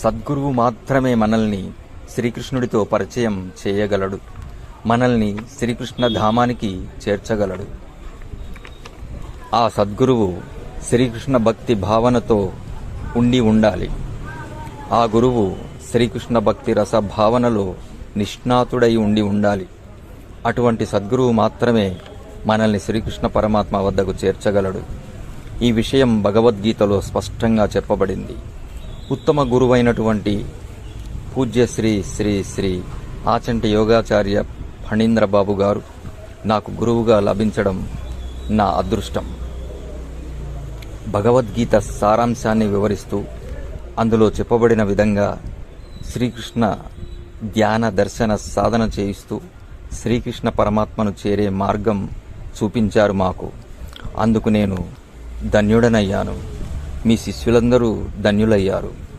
సద్గురువు మాత్రమే మనల్ని శ్రీకృష్ణుడితో పరిచయం చేయగలడు. మనల్ని శ్రీకృష్ణ ధామానికి చేర్చగలడు. ఆ సద్గురువు శ్రీకృష్ణ భక్తి భావనతో ఉండి ఉండాలి. ఆ గురువు శ్రీకృష్ణ భక్తి రస భావనలో నిష్ణాతుడై ఉండి ఉండాలి. అటువంటి సద్గురువు మాత్రమే మనల్ని శ్రీకృష్ణ పరమాత్మ వద్దకు చేర్చగలడు. ఈ విషయం భగవద్గీతలో స్పష్టంగా చెప్పబడింది. ఉత్తమ గురువైనటువంటి పూజ్య శ్రీ శ్రీ శ్రీ ఆచంటి యోగాచార్య ఫణీంద్ర బాబు గారు నాకు గురువుగా లభించడం నా అదృష్టం. భగవద్గీత సారాంశాన్ని వివరిస్తూ అందులో చెప్పబడిన విధంగా శ్రీకృష్ణ ధ్యాన దర్శన సాధన చేయిస్తూ శ్రీకృష్ణ పరమాత్మను చేరే మార్గం చూపించారు మాకు. అందుకు నేను ధన్యుడనయ్యాను. మీ శిష్యులందరూ ధన్యులయ్యారు.